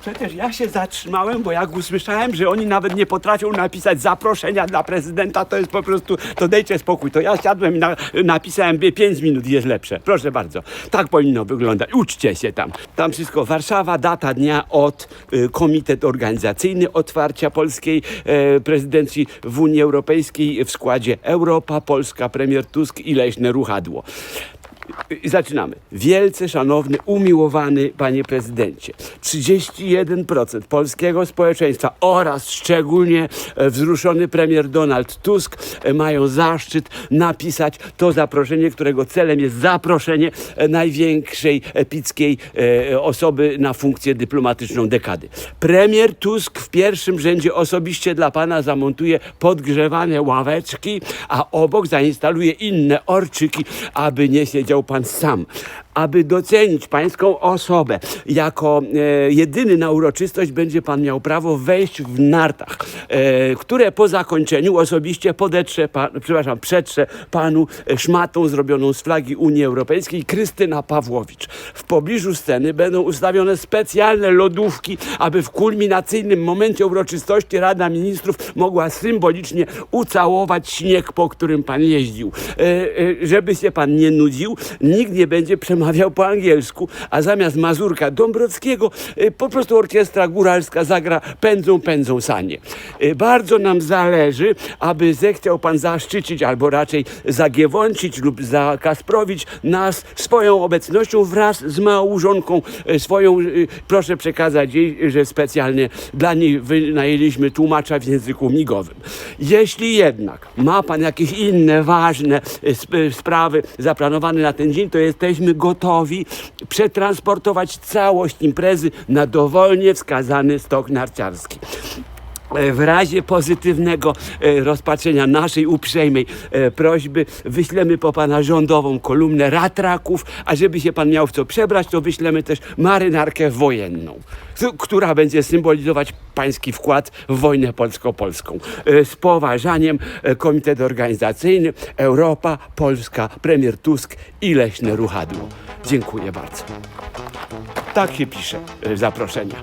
Przecież ja się zatrzymałem, bo jak usłyszałem, że oni nawet nie potrafią napisać zaproszenia dla prezydenta, to jest po prostu, to dejcie spokój. To ja siadłem i na, napisałem 5 minut jest lepsze. Proszę bardzo. Tak powinno wyglądać. Uczcie się tam. Tam wszystko. Warszawa, data dnia od y, komitet organizacyjny otwarcia polskiej e, prezydencji w Unii Europejskiej w składzie Europa, Polska, premier Tusk i leśne ruchadło. Zaczynamy. Wielce szanowny, umiłowany panie prezydencie. 31% polskiego społeczeństwa oraz szczególnie e, wzruszony premier Donald Tusk e, mają zaszczyt napisać to zaproszenie, którego celem jest zaproszenie e, największej epickiej osoby na funkcję dyplomatyczną dekady. Premier Tusk w pierwszym rzędzie osobiście dla pana zamontuje podgrzewane ławeczki, a obok zainstaluje inne orczyki, aby nie siedział pan sam. Aby docenić pańską osobę jako e, jedyny na uroczystość będzie pan miał prawo wejść w nartach, e, które po zakończeniu osobiście podetrze, pan, przepraszam, przetrze panu e, szmatą zrobioną z flagi Unii Europejskiej Krystyna Pawłowicz. W pobliżu sceny będą ustawione specjalne lodówki, aby w kulminacyjnym momencie uroczystości Rada Ministrów mogła symbolicznie ucałować śnieg, po którym pan jeździł. E, e, żeby się pan nie nudził, nikt nie będzie przemawiał po angielsku, a zamiast Mazurka Dąbrowskiego e, po prostu orkiestra góralska zagra Pędzą, pędzą sanie. E, Bardzo nam zależy, aby zechciał pan zaszczycić, albo raczej zagiewącić lub zakasprowić nas swoją obecnością wraz z małżonką e, swoją. Proszę przekazać jej, że specjalnie dla niej wynajęliśmy tłumacza w języku migowym. Jeśli jednak ma pan jakieś inne ważne sp- sprawy zaplanowane na ten dzień, to jesteśmy gotowi przetransportować całość imprezy na dowolnie wskazany stok narciarski. E, W razie pozytywnego e, rozpatrzenia naszej uprzejmej e, prośby wyślemy po pana rządową kolumnę ratraków, a żeby się pan miał w co przebrać, to wyślemy też marynarkę wojenną, która będzie symbolizować pański wkład w wojnę polsko-polską. Z poważaniem Komitet Organizacyjny Europa, Polska, premier Tusk i Leśne Ruchadło. Dziękuję bardzo. Tak się pisze zaproszenia.